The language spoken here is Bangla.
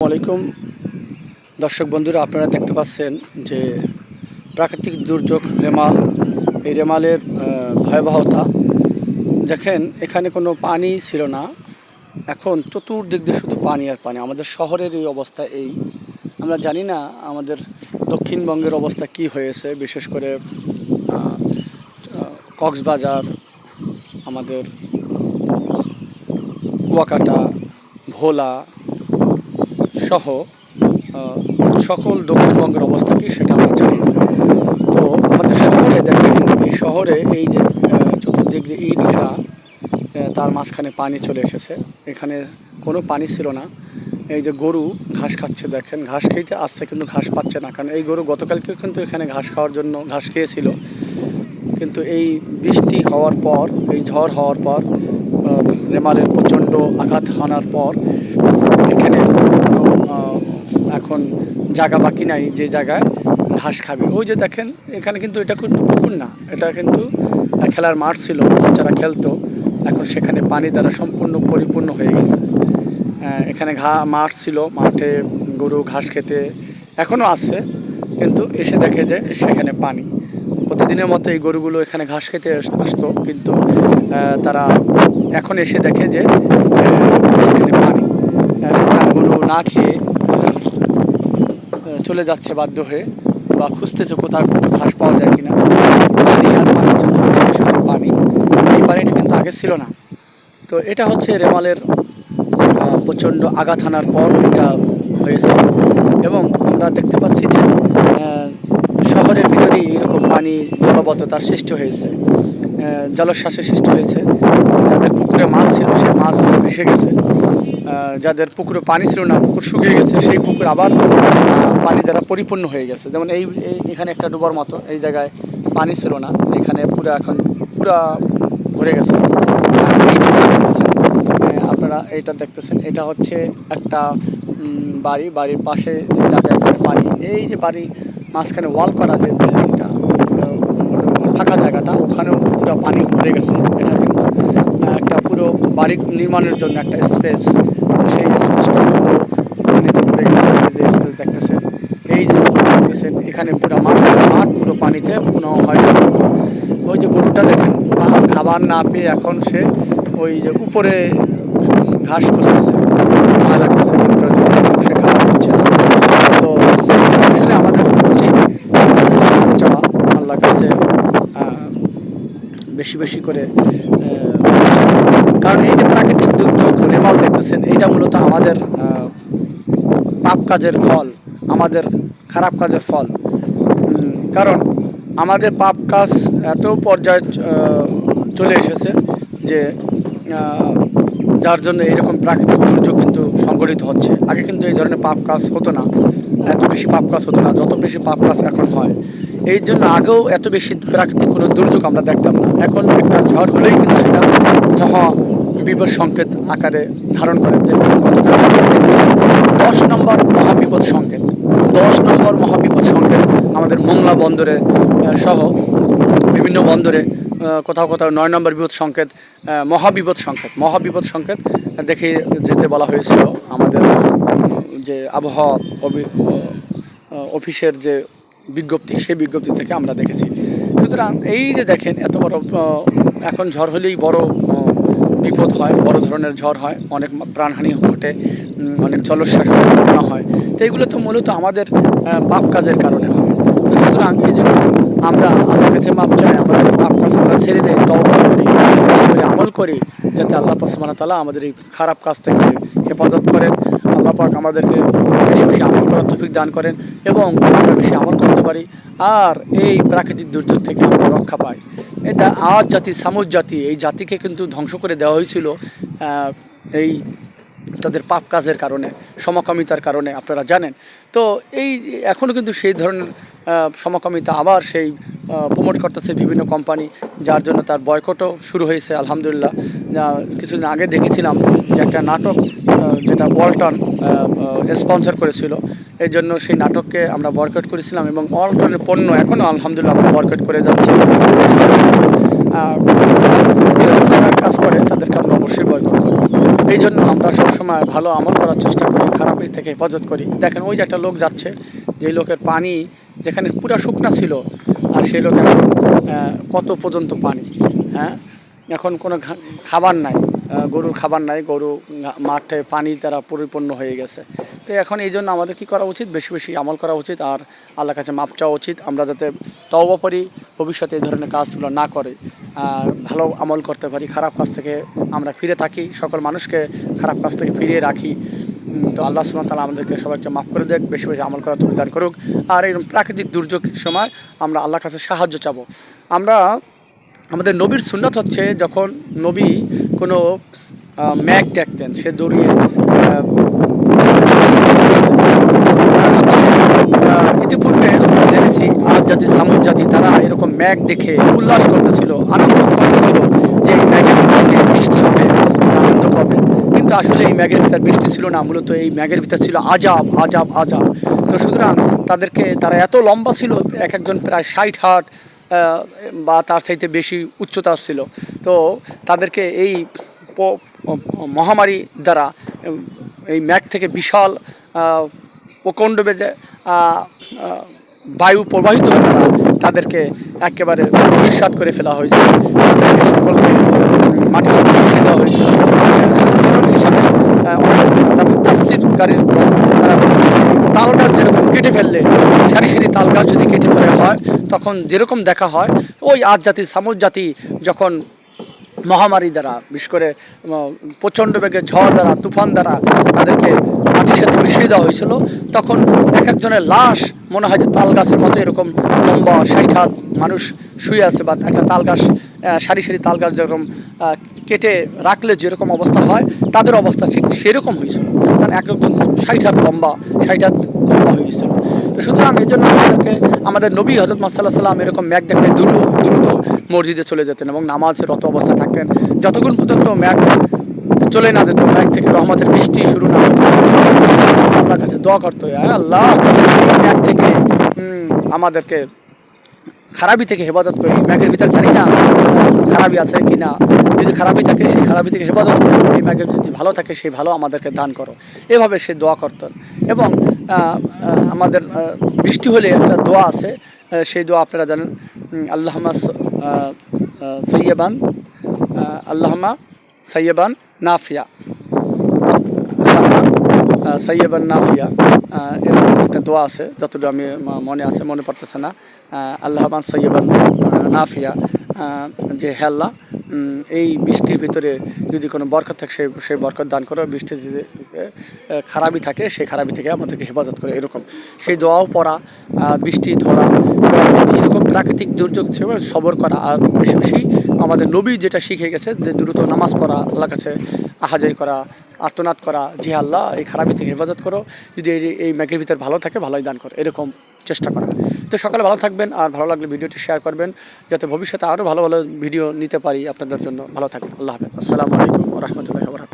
আলাইকুম। দর্শক বন্ধুরা, আপনারা দেখতে পাচ্ছেন যে প্রাকৃতিক দুর্যোগ রেমাল। এই রেমালের ভয়াবহতা। দেখেন, এখানে কোনো পানি ছিল না। এখন চতুর্দিক দিয়ে শুধু পানি আর পানি। আমাদের শহরের এই অবস্থা এই। আমরা জানি না আমাদের দক্ষিণবঙ্গের অবস্থা কি হয়েছে। বিশেষ করে কক্সবাজার, আমাদের কুয়াকাটা, ভোলা সহ সকল দক্ষিণবঙ্গের অবস্থা কি সেটা আমরা জানি তো আমাদের শহরে দেখেন, এই শহরে এই যে চতুর্দিক দিয়ে ইট ঘেরা তার মাঝখানে পানি চলে এসেছে। এখানে কোনো পানি ছিল না। এই যে গরু ঘাস খাচ্ছে দেখেন, ঘাস খেতে আসছে কিন্তু ঘাস পাচ্ছে না। কারণ এই গরু গতকালকে কিন্তু এখানে ঘাস খাওয়ার জন্য ঘাস খেয়েছিল। কিন্তু এই বৃষ্টি হওয়ার পর, এই ঝড় হওয়ার পর রেমালের প্রচণ্ড আঘাত হানার পর এখানে কোনো আহ, এখন জায়গা বাকি নাই, যে জায়গায় ঘাস খাবে। ওই যে দেখেন, এখানে কিন্তু এটা কিন্তু পুকুর না, এটা কিন্তু খেলার মাঠ ছিল, বাচ্চারা খেলতো। এখন সেখানে পানি দ্বারা সম্পূর্ণ পরিপূর্ণ হয়ে গেছে। এখানে ঘা, মাঠ ছিল, মাঠে গরু ঘাস খেতে এখনও আছে, কিন্তু এসে দেখে যে সেখানে পানি। প্রতিদিনের মতো এই গরুগুলো এখানে ঘাস খেতে আস- আসতো, কিন্তু তারা এখন এসে দেখে যে সেখানে পানি। সুতরাং গরু না খেয়ে চলে যাচ্ছে বাধ্য হয়ে বা খুঁজতেছে কোথাও কোনো ঘাস পাওয়া যায় কিনা। পানি আর পানি চতুর্দিকে শুধু পানি। এই পানিটা কিন্তু আগে ছিল না। তো এটা হচ্ছে রেমালের প্রচণ্ড আঘাত হানার পর এটা হয়েছে। এবং আমরা দেখতে পাচ্ছি যে শহরের ভিতরেই এরকম পানি জলবদ্ধতার সৃষ্টি হয়েছে। আহ, জলোচ্ছ্বাসের সৃষ্টি হয়েছে। যাদের পুকুরে মাছ ছিল সেই মাছগুলো ভেসে গেছে। যাদের পুকুরে পানি ছিল না, পুকুর শুকিয়ে গেছে, সেই পুকুর আবার পানি দ্বারা পরিপূর্ণ হয়ে গেছে। যেমন এই এখানে একটা ডুবার মতো, এই জায়গায় পানি ছিল না, এখানে পুরো এখন, পুরা ভরে গেছে। আপনারা এইটা দেখতেছেন, এটা হচ্ছে একটা বাড়ি, বাড়ির পাশে যে জায়গায় পানি, এই যে বাড়ি মাঝখানে ওয়াল করা যে বিল্ডিংটা ফাঁকা জায়গাটা, ওখানেও পুরো পানি ভরে গেছে। এটা কিন্তু একটা পুরো বাড়ি নির্মাণের জন্য একটা স্পেস। তো সেই গেছে যে দেখতেছেন, এই যে দেখতেছেন, এখানে পুরো মাঠ মাঠ পুরো পানিতে কোনো হয়তো ওই যে গরুটা দেখেন খাবার না পেয়ে এখন সে ওই যে উপরে ঘাস খুঁজতেছে লাগতেছে সে খাবার না। তো আসলে আমাদের উচিত চাওয়া কাছে বেশি বেশি করে কারণ এই যে প্রাকৃতিক দুর্যোগ, রেমাল দেখতেছেন এটা মূলত আমাদের পাপ কাজের ফল, আমাদের খারাপ কাজের ফল। কারণ আমাদের পাপ কাজ এত পর্যায়ে চলে এসেছে যে যার জন্য এরকম প্রাকৃতিক দুর্যোগ কিন্তু সংঘটিত হচ্ছে। আগে কিন্তু এই ধরনের পাপ কাজ হতো না, এত বেশি পাপ কাজ হতো না, যত বেশি পাপ কাজ এখন হয়। এই জন্য আগেও এত বেশি প্রাকৃতিক কোনো দুর্যোগ আমরা দেখতাম না। এখন একটা ঝড় হলেই কিন্তু সেটা মহা বিপদ সংকেত আকারে ধারণ করে যে দশ নম্বর মহাবিপদ সংকেত। দশ নম্বর মহাবিপদ সংকেত আমাদের মোংলা বন্দরে সহ বিভিন্ন বন্দরে কোথাও কোথাও নয় নম্বর বিপদ সংকেত মহাবিপদ সংকেত। মহাবিপদ সংকেত দেখে যেতে বলা হয়েছিল আমাদের যে আবহাওয়া অফিসের যে বিজ্ঞপ্তি সেই বিজ্ঞপ্তি থেকে আমরা দেখেছি। সুতরাং এই যে দেখেন এত বড় এখন ঝড় হলেই বড় বিপদ হয় বড় ধরনের ঝড় হয় অনেক প্রাণহানি ঘটে অনেক জলোচ্ছ্বাস হয়, হয়। তো এগুলো তো মূলত আমাদের পাপ কাজের কারণে হয়। তো সুতরাং এই জন্য আমরা আল্লাহর কাছে মাপ চাই আমাদের পাপ কাজ আমরা ছেড়ে দেয় তওবা করি আমল করি যাতে আল্লাহ সুবহানাহু তালা আমাদের এই খারাপ কাজ থেকে হেফাজত আল্লাহ পাক আমাদেরকে বেশি বেশি আমল করার তৌফিক দান করেন এবং আমরা বেশি আমল করতে পারি আর এই প্রাকৃতিক দুর্যোগ থেকে আমরা রক্ষা পাই। এটা আওয়াজ জাতি সামুজ জাতি, এই জাতিকে কিন্তু ধ্বংস করে দেওয়া হয়েছিল এই তাদের পাপ কাজের কারণে, সমকামিতার কারণে, আপনারা জানেন। তো এই এখনও কিন্তু সেই ধরনের সমকামিতা আবার সেই প্রমোট করতেছে বিভিন্ন কোম্পানি, যার জন্য তার বয়কটও শুরু হয়েছে, আলহামদুলিল্লাহ। কিছুদিন আগে দেখেছিলাম যে একটা নাটক যেটা বলটন স্পন্সর করেছিল। এই জন্য সেই নাটককে আমরা বয়কট করেছিলাম এবং অলটনের পণ্য এখনও আলহামদুলিল্লাহ আমরা বয়কট করে যাচ্ছি। যারা কাজ করে, তাদেরকে আমরা অবশ্যই বয়কট করব। এই জন্য আমরা সবসময় ভালো আমল করার চেষ্টা করি খারাপ থেকে হেফাজত করি। দেখেন, ওই যে একটা লোক যাচ্ছে যে লোকের পানি যেখানে পুরা শুকনা ছিল, আর সেই লোক এখন কত পর্যন্ত পানি হ্যাঁ? এখন কোনো খাবার নাই। গরুর খাবার নাই, গরু মাঠে পানি তারা পরিপূর্ণ হয়ে গেছে। তো এখন এই জন্য আমাদের কি করা উচিত? বেশি বেশি আমল করা উচিত আর আল্লাহর কাছে মাপ চাওয়া উচিত। আমরা যাতে তওবা করি, ভবিষ্যতে এই ধরনের কাজগুলো না করে। আর ভালো আমল করতে পারি, খারাপ কাজ থেকে আমরা ফিরে থাকি, সকল মানুষকে খারাপ কাজ থেকে ফিরিয়ে রাখি। তো আল্লাহ ওয়া তাআলা আমাদেরকে সবাইকে মাফ করে দেখ, বেশি বেশি আমল করা তুমি দান করুক। আর এরকম প্রাকৃতিক দুর্যোগ সময় আমরা আল্লাহর কাছে সাহায্য চাবো। আমরা আমাদের নবীর সুন্নাত হচ্ছে যখন নবী কোনো ম্যাগ দেখতেন, সে দৌড়িয়ে ইতিপূর্বে আমরা জেনেছি, আজ জাতি, সামুদ জাতি, তারা এরকম ম্যাগ দেখে উল্লাস করতেছিল, আনন্দ করতেছিল যে এই ম্যাগের থেকে বৃষ্টি হবে আনন্দ করবে কিন্তু আসলে এই ম্যাগের ভিতর বৃষ্টি ছিল না, মূলত এই ম্যাগের ভিতর ছিল আজাব আজাব আজাব। তো সুতরাং তাদেরকে, তারা এত লম্বা ছিল, এক একজন প্রায় ষাট হাট বা তার চাইতে বেশি উচ্চতার ছিল। তো তাদেরকে এই মহামারী দ্বারা এই ম্যাগ থেকে বিশাল প্রকণ্ড বেজে বায়ু প্রবাহিত হয়ে তারা তাদেরকে একেবারে নিঃস্বাদ করে ফেলা হয়েছে। সকলকে মিশিয়ে দেওয়া হয়েছিল তারা বলছে তাল গাছ যেরকম কেটে ফেললে, সারি সারি তাল গাছ যদি কেটে ফেলে হয়, তখন যেরকম দেখা হয়, ওই আজ জাতি সামুজ জাতি যখন মহামারী দ্বারা, বিশেষ করে প্রচণ্ড বেগে ঝড় দ্বারা, তুফান দ্বারা তাদেরকে মাটির সাথে মিশিয়ে দেওয়া হয়েছিল, তখন এক একজনের লাশ, মনে হয় যে তাল গাছের মতো এরকম লম্বা ষাট হাত মানুষ শুয়ে আছে, বা একটা তাল গাছ সারি সারি তাল গাছ যেরকম কেটে রাখলে যেরকম অবস্থা হয়, তাদের অবস্থা ঠিক সেরকম হয়েছিল কারণ এক একজন ষাট হাত লম্বা, ষাট হাত লম্বা হয়ে গেছিল তো সুতরাং এই জন্য আমাদেরকে, আমাদের নবী হজরত মাসাল্লাহ সাল্লাম এরকম ম্যাগ দেখলে দ্রুত দ্রুত মসজিদে চলে যেতেন এবং নামাজের রত অবস্থা থাকতেন। যতক্ষণ পর্যন্ত ম্যাগ চলে না যেত, ম্যাগ থেকে রহমতের বৃষ্টি শুরু না আল্লাহর কাছে দোয়া করতো "আয় আল্লাহ ম্যাগ থেকে আমাদেরকে খারাপি থেকে হেফাজত করি। ম্যাগের ভিতর জানি না খারাপি আছে কি না। যদি খারাপি থাকে, সেই খারাপি থেকে হেফাজত করো। এই ম্যাগের যদি ভালো থাকে, সেই ভালো আমাদেরকে দান করো। এভাবে সে দোয়া করতেন এবং আমাদের বৃষ্টি হলে একটা দোয়া আছে। সেই দোয়া আপনারা জানেন আল্লাহমা সৈয়বান আল্লাহমা সৈয়বান নাফিয়া। সৈয়বান আহ, এরকম একটা দোয়া আছে যতটুকু আমি মনে আছে মনে পড়তেছে না। আল্লাহমান সৈয়বান নাফিয়া যে হেল্লা এই বৃষ্টির ভিতরে যদি কোনো বরকত থাকে সেই সেই বরকত দান করো। বৃষ্টি যদি খারাপই থাকে সেই খারাপি থেকে আমাদেরকে হেফাজত করে এরকম। সেই দোয়াও পড়া বৃষ্টি ধরা এরকম প্রাকৃতিক দুর্যোগ হিসেবে সবর করা আর বেশি বেশি আমাদের নবী যেটা শিখে গেছে যে দ্রুত নামাজ পড়া আল্লাহর কাছে আহাজাই করা আর্তনাদ করা, জি আল্লাহ, এই খারাপি থেকে হেফাজত করো। যদি এই এই ম্যাগের ভিতরে ভালো থাকে, ভালোই দান করো। এরকম চেষ্টা করা। তো সকালে ভালো থাকবেন, আর ভালো লাগলে ভিডিওটি শেয়ার করবেন, যাতে ভবিষ্যতে আরও ভালো ভালো ভিডিও নিতে পারি আপনাদের জন্য। ভালো থাকবেন। আল্লাহ হাফেজ। আসসালামু আলাইকুম রহমতুল্লাহ